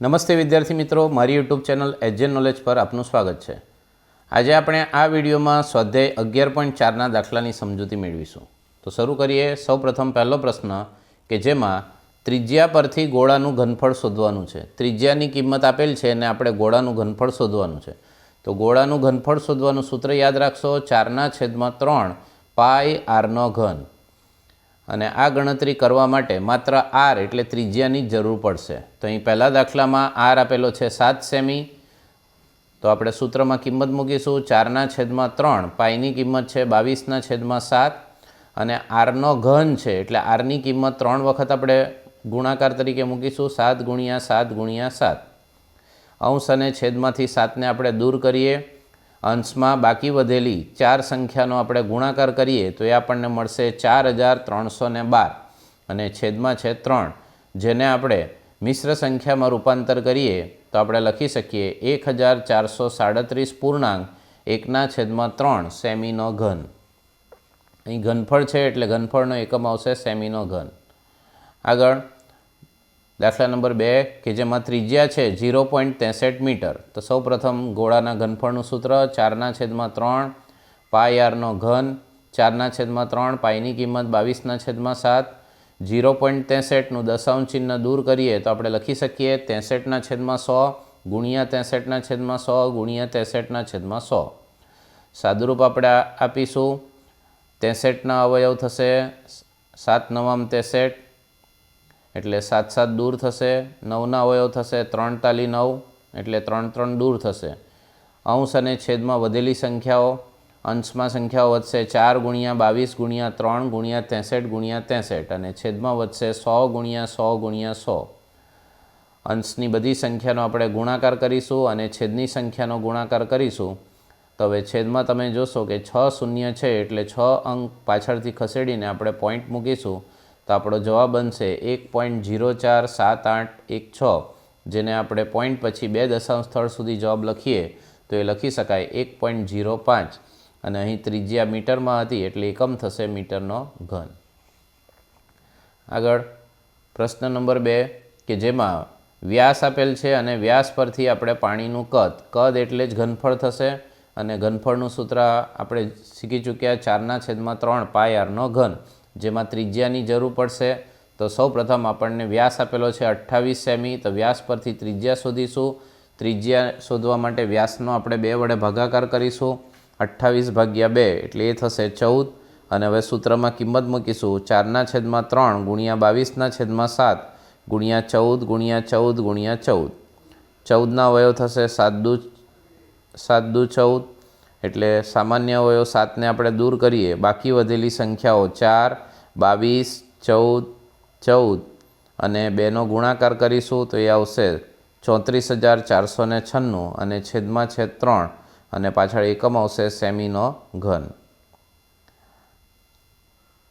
નમસ્તે વિદ્યાર્થી મિત્રો, મારી યુટ્યુબ ચેનલ એજ્યન નોલેજ પર આપનું સ્વાગત છે. આજે આપણે આ વિડીયોમાં સ્વાધ્યાય અગિયાર પોઈન્ટ ચારના દાખલાની સમજૂતી મેળવીશું. તો શરૂ કરીએ. સૌપ્રથમ પહેલો પ્રશ્ન કે જેમાં ત્રિજ્યા પરથી ગોળાનું ઘનફળ શોધવાનું છે. ત્રિજ્યાની કિંમત આપેલ છે અને આપણે ગોળાનું ઘનફળ શોધવાનું છે. તો ગોળાનું ઘનફળ શોધવાનું સૂત્ર યાદ રાખશો. ચારના છેદમાં ત્રણ પાય આરનો ઘન. અને આ ગણતરી કરવા માટે માત્ર આર એટલે ત્રિજ્યાની જ જરૂર પડશે. તો અહીં પહેલા દાખલામાં આર આપેલો છે સાત સેમી. તો આપણે સૂત્રમાં કિંમત મૂકીશું. ચારના છેદમાં ત્રણ, પાઈની કિંમત છે બાવીસના છેદમાં સાત. અને આરનો ઘન છે એટલે આરની કિંમત ત્રણ વખત આપણે ગુણાકાર તરીકે મૂકીશું. સાત ગુણ્યા સાત ગુણ્યા સાત. અંશ અને છેદમાંથી સાતને આપણે દૂર કરીએ. અંશમાં બાકી વધેલી ચાર સંખ્યાનો આપણે ગુણાકાર કરીએ તો એ આપણને મળશે ચાર હજાર ત્રણસો ને બાર. અને છેદમાં છે ત્રણ. જેને આપણે મિશ્ર સંખ્યામાં રૂપાંતર કરીએ તો આપણે લખી શકીએ એક હજાર ચારસો સાડત્રીસ પૂર્ણાંક, એકના છેદમાં ત્રણ, સેમીનો ઘન. અહીં ઘનફળ છે એટલે ઘનફળનો એકમ આવશે સેમીનો ઘન. આગળ દાખલા નંબર બે, કે જેમાં ત્રિજ્યા છે ઝીરો પોઈન્ટ ત્રેસઠ મીટર. તો સૌ પ્રથમ ગોળાના ઘનફળનું સૂત્ર, ચારના છેદમાં ત્રણ પાય આરનો ઘન, ચારના છેદમાં ત્રણ પાયની કિંમત બાવીસના છેદમાં સાત. ઝીરો પોઈન્ટ ત્રેસઠનું દશાંશ ચિહ્ન દૂર કરીએ તો આપણે લખી શકીએ ત્રેસઠના છેદમાં સો, ગુણ્યા ત્રેસઠના છેદમાં સો, ગુણ્યા ત્રેસઠના છેદમાં સો. સાદુરૂપ આપણે આપીશું. ત્રેસઠના અવયવ થશે, સાત નવામ ત્રેસઠ એટલે સાત સાત દૂર થશે નવના અવયવ થશે, ત્રણ તાલી નવ, એટલે ત્રણ ત્રણ દૂર થશે. અંશ અને છેદમાં વધેલી સંખ્યાઓ, અંશમાં સંખ્યાઓ વધશે ચાર ગુણ્યા બાવીસ ગુણ્યા ત્રણ ગુણ્યા ત્રેસઠ ગુણ્યા ત્રેસઠ અને છેદમાં વધશે સો ગુણ્યા સો ગુણ્યા સો. અંશની બધી સંખ્યાનો આપણે ગુણાકાર કરીશું અને છેદની સંખ્યાનો ગુણાકાર કરીશું. તો હવે છેદમાં તમે જોશો કે છ શૂન્ય છે એટલે છ અંક પાછળથી ખસેડીને આપણે પોઈન્ટ મૂકીશું. તો આપણો જવાબ બનશે એક પોઈન્ટ ઝીરો ચાર સાત આઠ એક છ, જેને આપણે પોઈન્ટ પછી બે દશાંશ સ્થળ સુધી જવાબ લખીએ, તો એ લખી શકાય એક પોઈન્ટ ઝીરો પાંચ. અને અહીં ત્રિજ્યા મીટરમાં હતી એટલે એકમ થશે મીટરનો ઘન. આગળ પ્રશ્ન નંબર બે, કે જેમાં વ્યાસ આપેલ છે અને વ્યાસ પરથી આપણે પાણીનું કદ કદ એટલે જ ઘનફળ થશે. અને ઘનફળનું સૂત્ર આપણે શીખી ચૂક્યા ચારના છેદમાં ત્રણ પાય આરનો ઘન. જેમાં ત્રિજ્યાની જરૂર પડશે. તો સૌ પ્રથમ આપણને વ્યાસ આપેલો છે અઠ્ઠાવીસ સેમી. તો વ્યાસ પરથી ત્રિજ્યા શોધીશું. ત્રિજ્યા શોધવા માટે વ્યાસનો આપણે બે વડે ભાગાકાર કરીશું. અઠ્ઠાવીસ ભાગ્યા બે એટલે એ થશે ચૌદ. અને હવે સૂત્રમાં કિંમત મૂકીશું. ચારના છેદમાં ત્રણ ગુણ્યા બાવીસના છેદમાં સાત ગુણ્યા ચૌદ ગુણ્યા ચૌદ ગુણ્યા ચૌદ. ચૌદના અવયવ થશે સાત દુ સાત દુ ચૌદ. એટલે સામાન્ય અવયવ સાતને આપણે દૂર કરીએ. બાકી વધેલી સંખ્યાઓ ચાર, બાવીસ, ચૌદ ચૌદ અને બેનો ગુણાકાર કરીશું તો એ આવશે ચોત્રીસ હજાર ચારસો ને છન્નું અને છેદમાં છેદ ત્રણ અને પાછળ એકમ આવશે સેમીનો ઘન.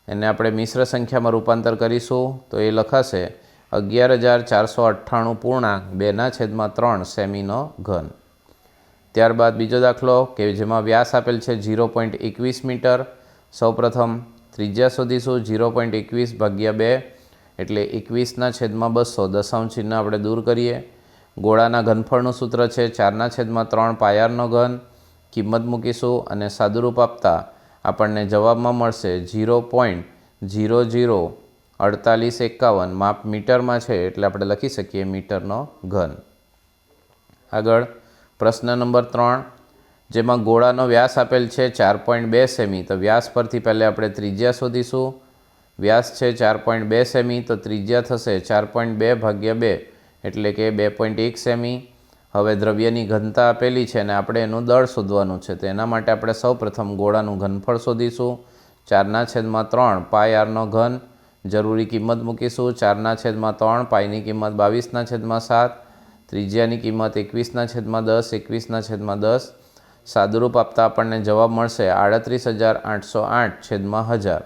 એને આપણે મિશ્ર સંખ્યામાં રૂપાંતર કરીશું તો એ લખાશે અગિયાર હજાર ચારસો અઠ્ઠાણું પૂર્ણાંક બેના છેદમાં ત્રણ સેમીનો ઘન. ત્યારબાદ બીજો દાખલો કે જેમાં વ્યાસ આપેલ છે ઝીરો પોઈન્ટ એકવીસ મીટર. સૌપ્રથમ ત્રિજ્યા શોધીશું ઝીરો પોઈન્ટ એકવીસ ભાગ્યા બે એટલે એકવીસના છેદમાં બસો. દશાંશ ચિહ્ન આપણે દૂર કરીએ. ગોળાના ઘનફળનું સૂત્ર છે ચારના છેદમાં ત્રણ પાયારનો ઘન. કિંમત મૂકીશું અને સાદુરૂપ આપતા આપણને જવાબમાં મળશે ઝીરો પોઈન્ટ ઝીરો ઝીરો અડતાલીસ એકાવન. માપ મીટરમાં છે એટલે આપણે લખી શકીએ મીટરનો ઘન. આગળ પ્રશ્ન નંબર ત્રણ, જેમાં ગોળાનો વ્યાસ આપેલ છે ચાર પોઈન્ટ બે સેમી, તો વ્યાસ પરથી પહેલાં આપણે ત્રિજ્યા શોધીશું. વ્યાસ છે ચાર પોઈન્ટ બે સેમી, તો ત્રિજ્યા થશે ચાર પોઈન્ટ બે ભાગ્યા બે, એટલે કે બે પોઈન્ટ એક સેમી. હવે દ્રવ્યની ઘનતા આપેલી છે અને આપણે એનું દળ શોધવાનું છે, તો એના માટે આપણે સૌ પ્રથમ ગોળાનું ઘનફળ શોધીશું. ચારના છેદમાં ત્રણ પાય આરનો ઘન, જરૂરી કિંમત મૂકીશું. ચારના છેદમાં ત્રણ પાયની કિંમત બાવીસના છેદમાં સાત ત્રિજ્યાની કિંમત એકવીસના છેદમાં દસ, એકવીસના છેદમાં દસ. સાદુરૂપ આપતા આપણને જવાબ મળશે આડત્રીસ હજાર આઠસો આઠ છેદમાં હજાર.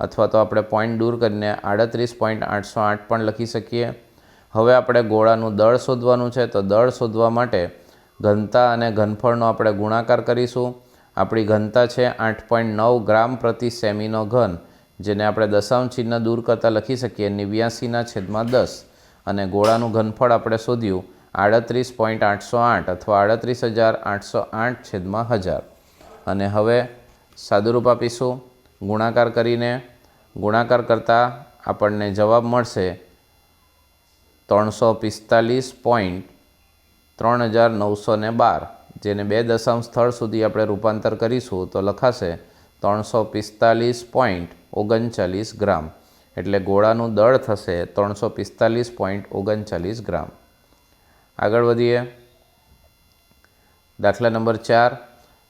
અથવા તો આપણે પોઈન્ટ દૂર કરીને આડત્રીસ પોઈન્ટ આઠસો આઠ પણ લખી શકીએ. હવે આપણે ગોળાનું દળ શોધવાનું છે, તો દળ શોધવા માટે ઘનતા અને ઘનફળનો આપણે ગુણાકાર કરીશું. આપણી ઘનતા છે આઠ પોઈન્ટ નવ ગ્રામ પ્રતિ સેમીનો ઘન, જેને આપણે દશાંશ ચિહ્ન દૂર કરતાં લખી શકીએ નેવ્યાસીના છેદમાં દસ. અને ગોળાનું ઘનફળ આપણે શોધ્યું આડત્રીસ પોઈન્ટ આઠસો આઠ અથવા આડત્રીસ હજાર આઠસો આઠ છેદમાં હજાર. અને હવે સાદુરૂપ આપીશું ગુણાકાર કરીને ગુણાકાર કરતાં આપણને જવાબ મળશે ત્રણસો પિસ્તાલીસ પોઈન્ટ ત્રણ હજાર નવસો ને બાર, જેને બે દશાંશ સ્થળ સુધી આપણે રૂપાંતર કરીશું તો લખાશે ત્રણસો પિસ્તાલીસ પોઈન્ટ ઓગણચાલીસ ગ્રામ. એટલે ગોળાનું દળ થશે ત્રણસો પિસ્તાલીસ પોઈન્ટ ઓગણચાલીસ ગ્રામ. આગળ વધીએ. દાખલા નંબર ચાર.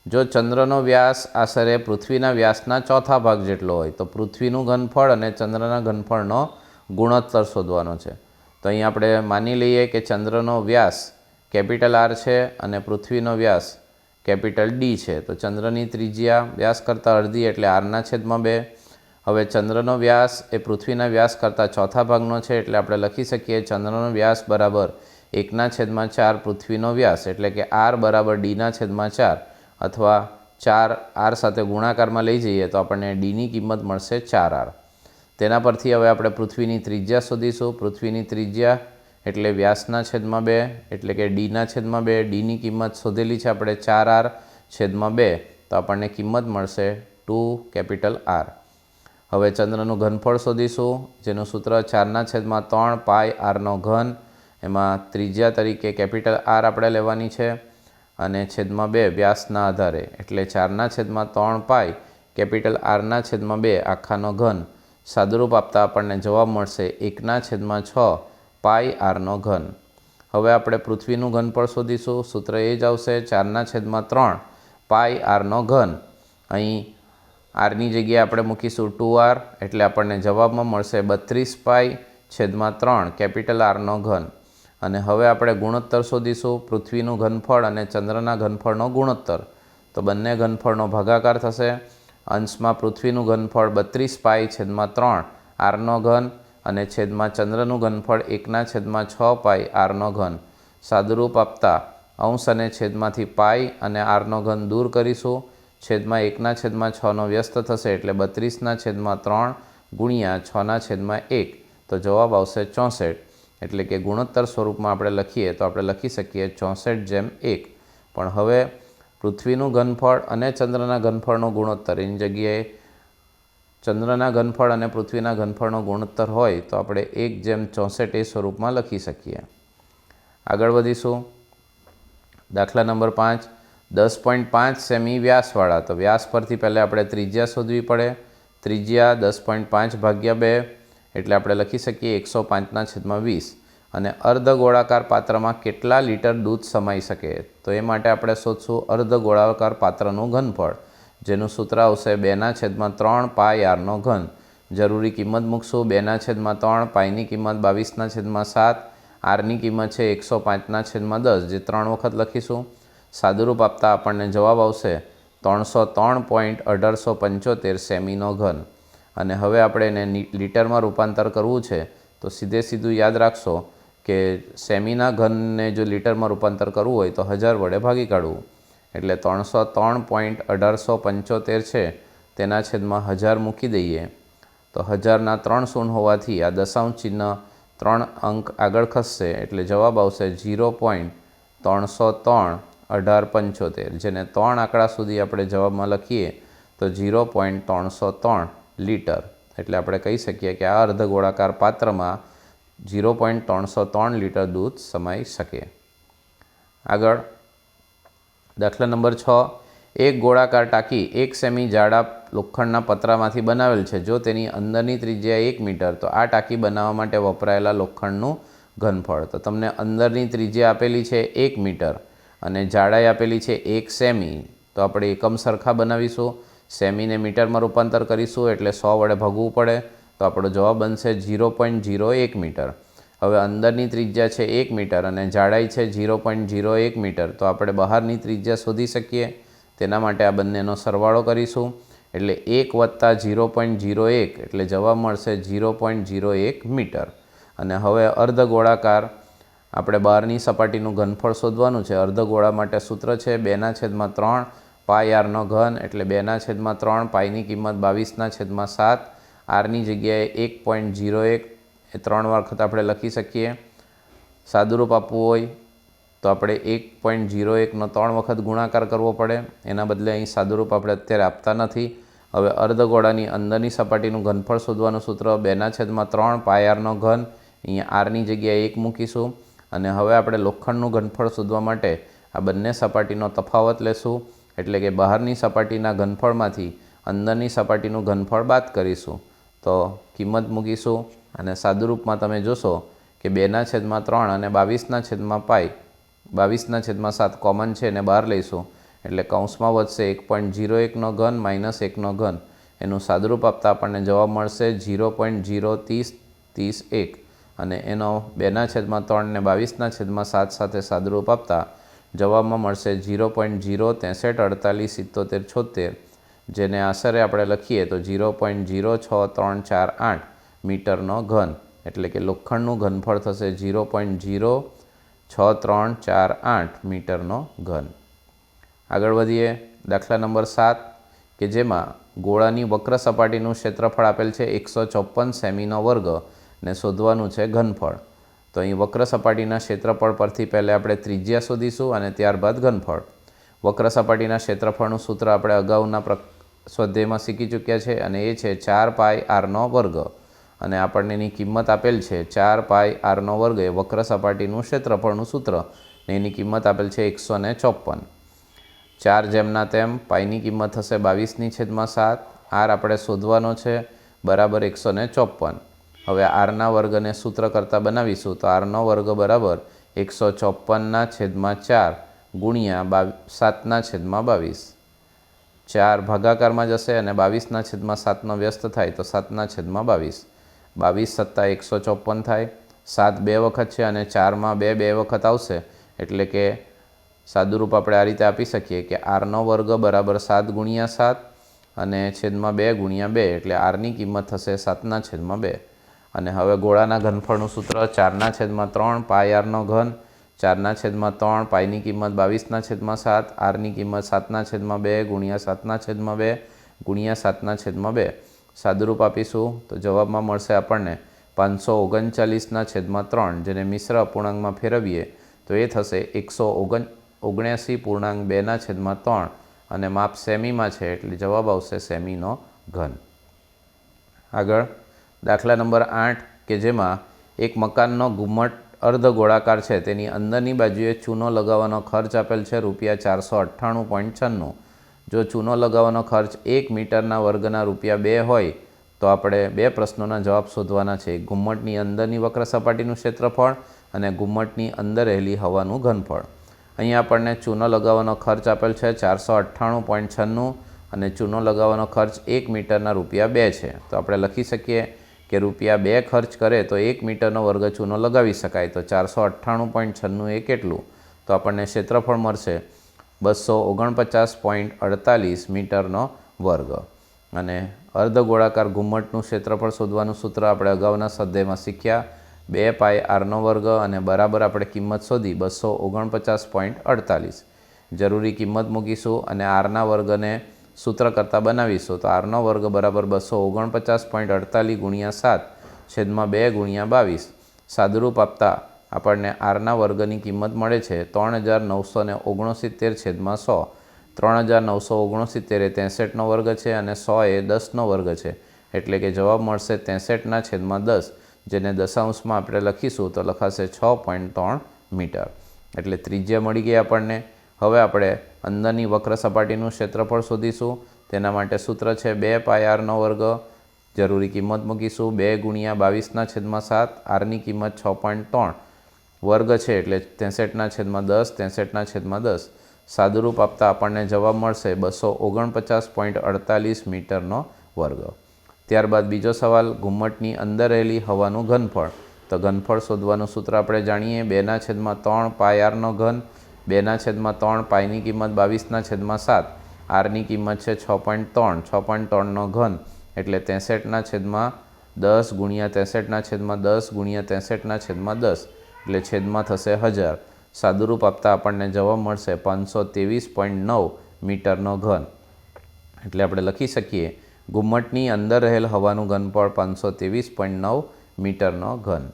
જો ચંદ્રનો વ્યાસ આશરે પૃથ્વીના વ્યાસના ચોથા ભાગ જેટલો હોય, તો પૃથ્વીનું ઘનફળ અને ચંદ્રના ઘનફળનો ગુણોત્તર શોધવાનો છે. તો અહીં આપણે માની લઈએ કે ચંદ્રનો વ્યાસ કેપિટલ આર છે અને પૃથ્વીનો વ્યાસ કેપિટલ ડી છે. તો ચંદ્રની ત્રિજ્યા વ્યાસ કરતાં અડધી એટલે આરના છેદમાં બે. હવે ચંદ્રનો વ્યાસ એ પૃથ્વીના વ્યાસ કરતાં ચોથા ભાગનો છે એટલે આપણે લખી શકીએ ચંદ્રનો વ્યાસ બરાબર એકના છેદમાં ચાર પૃથ્વીનો વ્યાસ એટલે કે આર બરાબર ડીના છેદમાં ચાર અથવા ચાર આર સાથે ગુણાકારમાં લઈ જઈએ તો આપણને ડીની કિંમત મળશે ચાર આર. તેના પરથી હવે આપણે પૃથ્વીની ત્રિજ્યા શોધીશું. પૃથ્વીની ત્રિજ્યા એટલે વ્યાસના છેદમાં બે, એટલે કે ડીના છેદમાં બે. ડીની કિંમત શોધેલી છે આપણે ચાર આર છેદમાં બે, તો આપણને કિંમત મળશે ટુ કેપિટલ આર. હવે ચંદ્રનું ઘનફળ શોધીશું, જેનું સૂત્ર ચારના છેદમાં ત્રણ પાય આરનો ઘન એમાં ત્રિજ્યા તરીકે કેપિટલ આર આપણે લેવાની છે અને છેદમાં બે વ્યાસના આધારે. એટલે ચારના છેદમાં ત્રણ પાય કેપિટલ આરના છેદમાં બે આખાનો ઘન. સાદુરૂપ આપતા આપણને જવાબ મળશે એકના છેદમાં છ પાય આરનો ઘન. હવે આપણે પૃથ્વીનું ઘનફળ શોધીશું. સૂત્ર એ જ આવશે, ચારના છેદમાં ત્રણ પાય આરનો ઘન. અહીં આરની જગ્યાએ આપણે મૂકીશું ટુ આર, એટલે આપણને જવાબમાં મળશે બત્રીસ પાય છેદમાં ત્રણ, કેપિટલ આરનો ઘન. અને હવે આપણે ગુણોત્તર શોધીશું, પૃથ્વીનું ઘનફળ અને ચંદ્રના ઘનફળનો ગુણોત્તર. તો બંને ઘનફળનો ભાગાકાર થશે. અંશમાં પૃથ્વીનું ઘનફળ બત્રીસ પાય છેદમાં ત્રણ, આરનો ઘન અને છેદમાં ચંદ્રનું ઘનફળ એકના છેદમાં છ પાય આરનો ઘન. સાદુરૂપ આપતા અંશ અને છેદમાંથી પાય અને આરનો ઘન દૂર કરીશું. છેદમાં એકના છેદમાં છનો વ્યસ્ત થશે એટલે બત્રીસના છેદમાં ત્રણ ગુણ્યા છના છેદમાં એક. તો જવાબ આવશે ચોસઠ. એટલે કે ગુણોત્તર સ્વરૂપમાં આપણે લખીએ તો આપણે લખી શકીએ ચોસઠ જેમ એક. પણ હવે પૃથ્વીનું ઘનફળ અને ચંદ્રના ઘનફળનો ગુણોત્તર. એની જગ્યાએ ચંદ્રના ઘનફળ અને પૃથ્વીના ઘનફળનો ગુણોત્તર હોય તો આપણે એક જેમ ચોસઠ એ સ્વરૂપમાં લખી શકીએ. આગળ વધીશું. દાખલા નંબર પાંચ. દસ પોઈન્ટ પાંચ સેમી વ્યાસવાળા. તો વ્યાસ પરથી પહેલાં આપણે ત્રિજ્યા શોધવી પડે. ત્રિજ્યા દસ પોઈન્ટ પાંચ ભાગ્યા બે. એટલે આપણે લખી શકીએ એકસો પાંચના છેદમાં વીસ. અને અર્ધ ગોળાકાર પાત્રમાં કેટલા લીટર દૂધ સમાઈ શકે? તો એ માટે આપણે શોધશું અર્ધ ગોળાકાર પાત્રનું ઘનફળ. જેનું સૂત્ર આવશે બેના છેદમાં ત્રણ પાય આરનો ઘન. જરૂરી કિંમત મૂકશું બેના છેદમાં ત્રણ પાયની કિંમત બાવીસના છેદમાં સાત, આરની કિંમત છે એકસો પાંચના છેદમાં દસ. જે ત્રણ વખત લખીશું. સાદુરૂપ આપતા આપણને જવાબ આવશે ત્રણસો ત્રણ પોઈન્ટ અઢારસો પંચોતેર સેમીનો ઘન. અને હવે આપણે એને લીટરમાં રૂપાંતર કરવું છે, તો સીધે સીધું યાદ રાખશો કે સેમીના ઘનને જો લીટરમાં રૂપાંતર કરવું હોય તો હજાર વડે ભાગી કાઢવું. એટલે ત્રણસો ત્રણ પોઈન્ટ અઢારસો પંચોતેર છે, તેના છેદમાં હજાર મૂકી દઈએ. તો હજારના ત્રણ શૂન્ય હોવાથી આ દશાંશ ચિહ્ન ત્રણ અંક આગળ ખસશે, એટલે જવાબ આવશે ઝીરો પોઈન્ટ ત્રણસો ત્રણ અઢાર પંચોતેર. જેને ત્રણ આંકડા સુધી આપણે જવાબમાં લખીએ, તો ઝીરો પોઈન્ટ ત્રણસો ત્રણ. લીટર. એટલે આપણે કહી શકીએ કે આ અર્ધ ગોળાકાર પાત્રમાં ઝીરો પોઈન્ટ ત્રણસો ત્રણ લીટર દૂધ સમાઈ શકે. આગળ, દાખલા નંબર છ. એક ગોળાકાર ટાંકી એક સેમી જાડા લોખંડના પતરામાંથી બનાવેલ છે. જો તેની અંદરની ત્રિજ્યા એક મીટર, તો આ ટાંકી બનાવવા માટે વપરાયેલા લોખંડનું ઘનફળ. તો તમને અંદરની ત્રિજ્યા આપેલી છે એક મીટર અને જાડાઈ આપેલી છે એક સેમી. તો આપણે એકમ સરખા બનાવીશું. સેમીને મીટરમાં રૂપાંતર કરીશું એટલે સો વડે ભગવું પડે તો આપણો જવાબ બનશે ઝીરો પોઈન્ટ ઝીરો એક મીટર. હવે અંદરની ત્રિજ્યા છે એક મીટર અને જાડાઈ છે ઝીરો પોઈન્ટ ઝીરો એક મીટર. તો આપણે બહારની ત્રિજ્યા શોધી શકીએ. તેના માટે આ બંનેનો સરવાળો કરીશું. એટલે એક વત્તા ઝીરો પોઈન્ટ ઝીરો એક એટલે જવાબ મળશે ઝીરો પોઈન્ટ ઝીરો એક મીટર. અને હવે અર્ધ ગોળાકાર. આપણે બહારની સપાટીનું ઘનફળ શોધવાનું છે. અર્ધ ગોળા માટે સૂત્ર છે બેના છેદમાં ત્રણ. પાય આરનો ઘન એટલે બેના છેદમાં ત્રણ, પાયની કિંમત બાવીસના છેદમાં સાત, આરની જગ્યાએ એક પોઈન્ટ ઝીરો એક. એ ત્રણ વખત આપણે લખી શકીએ. સાદુરૂપ આપવું હોય તો આપણે એક પોઈન્ટ જીરો એકનો ત્રણ વખત ગુણાકાર કરવો પડે. એના બદલે અહીં સાદુરૂપ આપણે અત્યારે આપતા નથી. હવે અર્ધગોળાની અંદરની સપાટીનું ઘનફળ શોધવાનું સૂત્ર, બેના છેદમાં ત્રણ, પાયારનો ઘન. અહીંયા આરની જગ્યાએ એક મૂકીશું. અને હવે આપણે લોખંડનું ઘનફળ શોધવા માટે આ બંને સપાટીનો તફાવત લેશું. એટલે કે બહારની સપાટીના ઘનફળમાંથી અંદરની સપાટીનું ઘનફળ બાદ કરીશું. તો કિંમત મૂકીશું અને સાદુરૂપમાં તમે જોશો કે બેના છેદમાં ત્રણ અને બાવીસના છેદમાં પાઈ, બાવીસના છેદમાં સાત કોમન છે એને બહાર લઈશું. એટલે કૌંસમાં વધશે એક પોઈન્ટ જીરો એકનો ઘન માઇનસ એકનો ઘન. એનું સાદુરૂપ આપતા આપણને જવાબ મળશે જીરો પોઈન્ટ જીરો ત્રીસ ત્રીસ એક. અને એનો બેના છેદમાં ત્રણ ને બાવીસના છેદમાં સાત સાથે સાદુરૂપ આપતા જવાબમાં મળશે જીરો પોઈન્ટ જીરો ત્રેસઠ અડતાલીસ સિત્તોતેર છોતેર. જેને આશરે આપણે લખીએ તો જીરો પોઈન્ટ ઝીરો છ ત્રણ ચાર આઠ મીટરનો ઘન. એટલે કે લોખંડનું ઘનફળ થશે ઝીરો પોઈન્ટ ઝીરો છ ત્રણ ચાર આઠ મીટરનો ઘન. આગળ વધીએ. દાખલા નંબર સાત, કે જેમાં ગોળાની વક્ર સપાટીનું ક્ષેત્રફળ આપેલ છે એકસો ચોપન સેમીનો વર્ગ ને શોધવાનું છે ઘનફળ. તો અહીં વક્ર સપાટીના ક્ષેત્રફળ પરથી પહેલાં આપણે ત્રિજ્યા શોધીશું અને ત્યારબાદ ઘનફળ. વક્ર સપાટીના ક્ષેત્રફળનું સૂત્ર આપણે અગાઉના પ્ર, સ્વાધ્યાયમાં શીખી ચૂક્યા છે અને એ છે ચાર પાય આરનો વર્ગ. અને આપણને એની કિંમત આપેલ છે ચાર પાય આરનો વર્ગ એ વક્ર સપાટીનું ક્ષેત્રફળનું સૂત્ર ને એની કિંમત આપેલ છે એકસો ને ચોપન ચાર જેમના તેમ પાઈની કિંમત થશે બાવીસની છેદમાં સાત. આર આપણે શોધવાનો છે બરાબર એકસો ને ચોપન હવે આરના વર્ગને સૂત્ર કરતાં બનાવીશું તો આરનો વર્ગ બરાબર એકસો ચોપનના છેદમાં ચાર ગુણ્યા બા સાતના છેદમાં બાવીસ. ચાર ભાગાકારમાં જશે અને બાવીસના છેદમાં સાતનો વ્યસ્ત થાય તો સાતના છેદમાં બાવીસ. બાવીસ સત્તા એકસો ચોપન થાય, સાત બે વખત છે અને ચારમાં બે બે વખત આવશે. એટલે કે સાદુરૂપ આપણે આ રીતે આપી શકીએ કે આરનો વર્ગ બરાબર સાત ગુણ્યા સાત અને છેદમાં બે ગુણ્યા બે. એટલે આરની કિંમત થશે સાતના છેદમાં બે. અને હવે ગોળાના ઘનફળનું સૂત્ર ચારના છેદમાં ત્રણ પાય આરનો ઘન, ચારના છેદમાં ત્રણ પાયની કિંમત બાવીસના છેદમાં સાત, આરની કિંમત સાતના છેદમાં બે, ગુણ્યા સાતના છેદમાં બે, ગુણ્યા સાતના છેદમાં બે. સાદુરૂપ આપીશું તો જવાબમાં મળશે આપણને પાંચસો ઓગણચાલીસના છેદમાં ત્રણ, જેને મિશ્ર અપૂર્ણાંકમાં ફેરવીએ તો એ થશે એકસો ઓગણ, ઓગણ્યાસી પૂર્ણાંક બેના છેદમાં ત્રણ અને માપ સેમીમાં છે એટલે જવાબ આવશે સેમીનો ઘન. આગળ. દાખલા નંબર આઠ, કે જેમાં એક મકાનનો ઘુમ્મટ અર્ધ ગોળાકાર છે. તેની અંદરની બાજુએ ચૂનો લગાવવાનો ખર્ચ આપેલ છે રૂપિયા ચારસો અઠ્ઠાણું પોઈન્ટ છન્નું. જો ચૂનો લગાવવાનો ખર્ચ એક મીટરના વર્ગના રૂપિયા બે હોય, તો આપણે બે પ્રશ્નોના જવાબ શોધવાના છે. ઘુમ્મટની અંદરની વક્ર સપાટીનું ક્ષેત્રફળ અને ઘુમ્મટની અંદર રહેલી હવાનું ઘનફળ. અહીંયા આપણને ચૂનો લગાવવાનો ખર્ચ આપેલ છે ચારસો અઠ્ઠાણું પોઈન્ટ છન્નું અને ચૂનો લગાવવાનો ખર્ચ એક મીટરના રૂપિયા બે છે. તો આપણે લખી શકીએ કે રૂપિયા બે ખર્ચ કરે તો એક મીટરનો વર્ગ ચૂનો લગાવી શકાય. તો ચારસો અઠ્ઠાણું પોઈન્ટ છન્નું એ કેટલું? તો આપણને ક્ષેત્રફળ મળશે બસો ઓગણપચાસ પોઈન્ટ અડતાલીસ મીટરનો વર્ગ. અને અર્ધગોળાકાર ઘુમ્મટનું ક્ષેત્રફળ શોધવાનું સૂત્ર આપણે અગાઉના સ્વાધ્યાયમાં શીખ્યા. બે પાય આરનો વર્ગ અને બરાબર આપણે કિંમત શોધી બસો ઓગણપચાસ પોઈન્ટ અડતાલીસ. જરૂરી કિંમત મૂકીશું અને આરના વર્ગને સૂત્ર કરતાં બનાવીશું. તો આરનો વર્ગ બરાબર બસો ઓગણપચાસ પોઈન્ટ અડતાલીસ ગુણ્યા સાત છેદમાં બે ગુણ્યા બાવીસ. સાદુરૂપ આપતા આપણને આરના વર્ગની કિંમત મળે છે ત્રણ હજાર નવસો ને ઓગણસિત્તેર છેદમાં સો. ત્રણ હજાર નવસો ઓગણસિત્તેર એ ત્રેસઠનો વર્ગ છે અને સો એ દસનો વર્ગ છે. એટલે કે જવાબ મળશે ત્રેસઠના છેદમાં દસ, જેને દશાંશમાં આપણે લખીશું તો લખાશે છ પોઈન્ટ ત્રણ મીટર. એટલે ત્રિજ્યા મળી ગઈ આપણને. હવે આપણે અંદરની વક્ર સપાટીનું ક્ષેત્રફળ શોધીશું. તેના માટે સૂત્ર છે બે પાય આરનો વર્ગ. જરૂરી કિંમત મૂકીશું. બે ગુણ્યા બાવીસના છેદમાં સાત. આરની કિંમત છ પોઈન્ટ ત્રણ. વર્ગ છે એટલે ત્રેસઠના છેદમાં દસ, ત્રેસઠના છેદમાં દસ. સાદુરૂપ આપતા આપણને જવાબ મળશે બસો ઓગણપચાસ પોઈન્ટ અડતાલીસ મીટરનો વર્ગ. ત્યારબાદ બીજો સવાલ, ઘુમ્મટની અંદર રહેલી હવાનું ઘનફળ. તો ઘનફળ શોધવાનું સૂત્ર આપણે જાણીએ. બેના છેદમાં ત્રણ પાયારનો ઘન. બેના છેદમાં ત્રણ, પાયની કિંમત બાવીસના છેદમાં સાત, આરની કિંમત છે છ પોઈન્ટ ત્રણ, છ પોઈન્ટ ત્રણનો ઘન એટલે ત્રેસઠના છેદમાં દસ ગુણ્યા ત્રેસઠના છેદમાં દસ ગુણ્યા ત્રેસઠના છેદમાં દસ એટલે છેદમાં થશે હજાર. સાદુરૂપ આપતા આપણને જવાબ મળશે પાંચસો ત્રેવીસ પોઈન્ટ નવ મીટરનો ઘન. એટલે આપણે લખી શકીએ ઘુમ્મટની અંદર રહેલ હવાનું ઘનફળ પાંચસો ત્રેવીસ પોઈન્ટ નવ મીટરનો ઘન.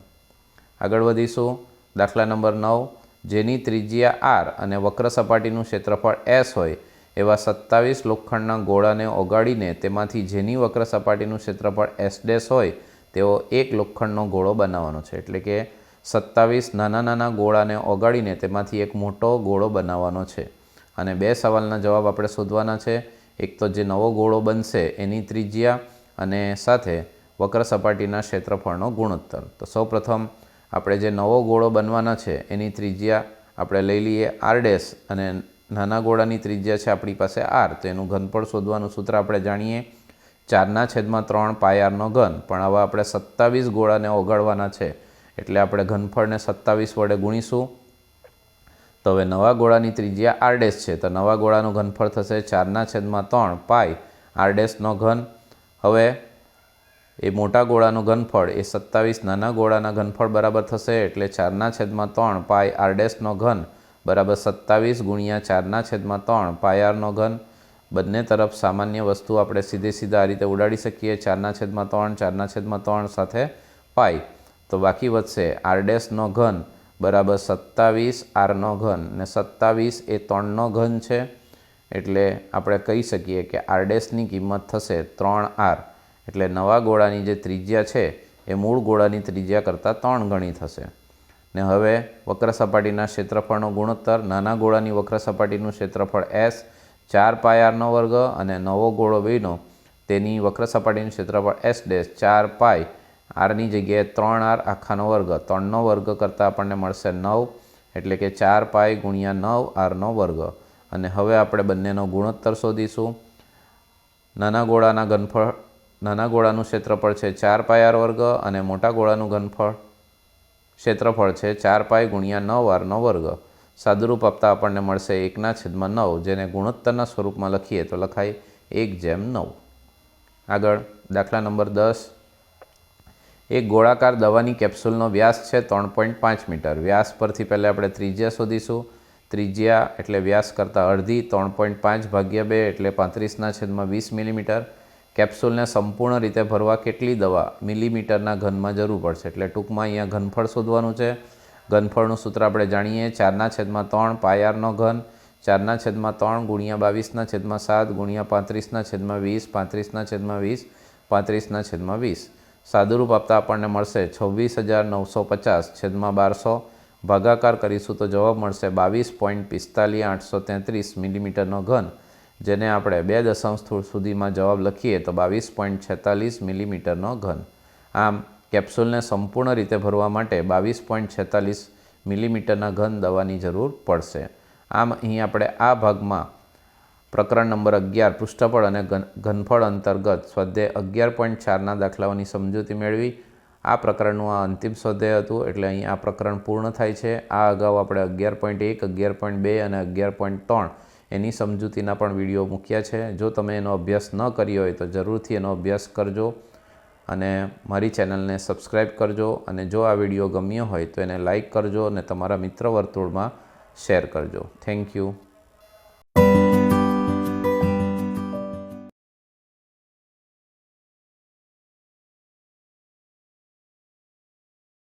આગળ વધીશું. દાખલા નંબર નવ જેની ત્રિજ્યા આર અને વક્ર સપાટીનું ક્ષેત્રફળ એસ હોય, એવા સત્તાવીસ લોખંડના ગોળાને ઓગાળીને તેમાંથી જેની વક્ર સપાટીનું ક્ષેત્રફળ એસ ડેસ હોય તેવો એક લોખંડનો ગોળો બનાવવાનો છે. એટલે કે સત્તાવીસ નાના નાના ગોળાને ઓગાળીને તેમાંથી એક મોટો ગોળો બનાવવાનો છે. અને બે સવાલના જવાબ આપણે શોધવાના છે. એક તો જે નવો ગોળો બનશે, એની ત્રિજ્યા અને સાથે વક્ર સપાટીના ક્ષેત્રફળનો ગુણોત્તર. તો સૌપ્રથમ આપણે જે નવો ગોળો બનવાના છે, એની ત્રિજ્યા આપણે લઈ લઈએ આર ડેશ અને નાના ગોળાની ત્રિજ્યા છે આપણી પાસે આર. તો એનું ઘનફળ શોધવાનું સૂત્ર આપણે જાણીએ. ચારના છેદમાં ત્રણ પાયારનો ઘન. પણ હવે આપણે સત્તાવીસ ગોળાને ઓગાળવાના છે. એટલે આપણે ઘનફળને સત્તાવીસ વડે ગુણીશું. તો હવે નવા ગોળાની ત્રિજ્યા આર ડેશ છે. તો નવા ગોળાનું ઘનફળ થશે ચારના છેદમાં ત્રણ પાય આર ડેશનો ઘન. હવે એ મોટા ગોળાનું ઘનફળ, એ સત્તાવીસ નાના ગોળાના ઘનફળ બરાબર થશે એટલે ચારના છેદમાં ત્રણ પાય આરડેસનો ઘન બરાબર સત્તાવીસ ગુણ્યા ચારના છેદમાં ત્રણ પાય આરનો ઘન. બંને તરફ સામાન્ય વસ્તુ આપણે સીધે સીધા આ રીતે ઉડાડી શકીએ. ચારના છેદમાં ત્રણ, ચારના છેદમાં ત્રણ સાથે પાય તો બાકી વધશે આરડેસનો ઘન બરાબર સત્તાવીસ આરનો ઘન ને સત્તાવીસ એ ત્રણનો ઘન છે. એટલે આપણે કહી શકીએ કે આર ડેશની કિંમત થશે ત્રણ આર. એટલે નવા ગોળાની જે ત્રિજ્યા છે, એ મૂળ ગોળાની ત્રિજ્યા કરતાં ત્રણ ગણી થશે. ને હવે વક્ર સપાટીના ક્ષેત્રફળનો ગુણોત્તર, નાના ગોળાની વક્ર સપાટીનું ક્ષેત્રફળ એસ, ચાર પાય આરનો વર્ગ અને નવો ગોળો બન્યો તેની વક્ર સપાટીનું ક્ષેત્રફળ એસ ડેશ ચાર પાય આરની જગ્યાએ ત્રણ આર આખાનો વર્ગ. ત્રણનો વર્ગ કરતાં આપણને મળશે નવ, એટલે કે ચાર પાય ગુણ્યા નવ આરનો વર્ગ. અને હવે આપણે બંનેનો ગુણોત્તર શોધીશું. નાના ગોળાના ઘનફળ નાના ગોળાનું ક્ષેત્રફળ છે ચાર પાય આર વર્ગ અને મોટા ગોળાનું ઘનફળ ક્ષેત્રફળ છે ચાર પાય ગુણ્યા નવ આરનો વર્ગ. સાદુરૂપ આપતા આપણને મળશે એકના છેદમાં નવ, જેને ગુણોત્તરના સ્વરૂપમાં લખીએ તો લખાય એક જેમ નવ. આગળ, દાખલા નંબર દસ. એક ગોળાકાર દવાની કેપ્સ્યુલનો વ્યાસ છે ત્રણ પોઈન્ટ પાંચ મીટર. વ્યાસ પરથી પહેલાં આપણે ત્રિજ્યા શોધીશું. ત્રિજ્યા એટલે વ્યાસ કરતાં અડધી, ત્રણ પોઈન્ટ પાંચ ભાગ્યા બે એટલે પાંત્રીસના છેદમાં વીસ મિલીમીટર. કેપ્સ્યુલને સંપૂર્ણ રીતે ભરવા કેટલી દવા મિલીમીટરના ઘનમાં જરૂર પડશે? એટલે ટૂંકમાં અહીંયા ઘનફળ શોધવાનું છે. ઘનફળનું સૂત્ર આપણે જાણીએ. ચારના છેદમાં ત્રણ પાયારનો ઘન, ચારના છેદમાં ત્રણ ગુણ્યા બાવીસના છેદમાં સાત ગુણ્યા પાંત્રીસના છેદમાં વીસ, પાંત્રીસના છેદમાં વીસ, પાંત્રીસના છેદમાં વીસ. સાદુરૂપ આપતા આપણને મળશે છવ્વીસ હજાર નવસો પચાસ છેદમાં બારસો. ભાગાકાર કરીશું તો જવાબ મળશે બાવીસ પોઈન્ટ પિસ્તાલીસ આઠસો તેત્રીસ મિલીમીટરનો ઘન. જેને આપણે બે દશાંશ સુધીમાં જવાબ લખીએ તો બાવીસ પોઈન્ટ છેતાલીસ મિલીમીટરનો ઘન. આમ, કેપ્સ્યુલને સંપૂર્ણ રીતે ભરવા માટે બાવીસ પોઈન્ટ છેતાલીસ મિલીમીટરના ઘન દવાની જરૂર પડશે. આમ, અહીં આપણે આ ભાગમાં પ્રકરણ નંબર અગિયાર, પૃષ્ઠફળ અને ઘન, ઘનફળ અંતર્ગત સ્વાધ્યાય અગિયાર પોઈન્ટ ચારના દાખલાઓની સમજૂતી મેળવી. આ પ્રકરણનું આ અંતિમ સ્વાધ્યાય હતું, એટલે અહીં આ પ્રકરણ પૂર્ણ થાય છે. આ અગાઉ આપણે અગિયાર પોઈન્ટ એક, અગિયાર પોઈન્ટ બે અને અગિયાર પોઈન્ટ ત્રણ એની સમજૂતીના પણ વીડિયો મૂક્યા છે. જો તમે એનો અભ્યાસ ન કર્યો હોય તો જરૂરથી એનો અભ્યાસ કરજો અને મારી ચેનલને સબસ્ક્રાઈબ કરજો અને જો આ વીડિયો ગમ્યો હોય તો એને લાઇક કરજો અને તમારા મિત્ર વર્તુળમાં શેર કરજો. Thank you.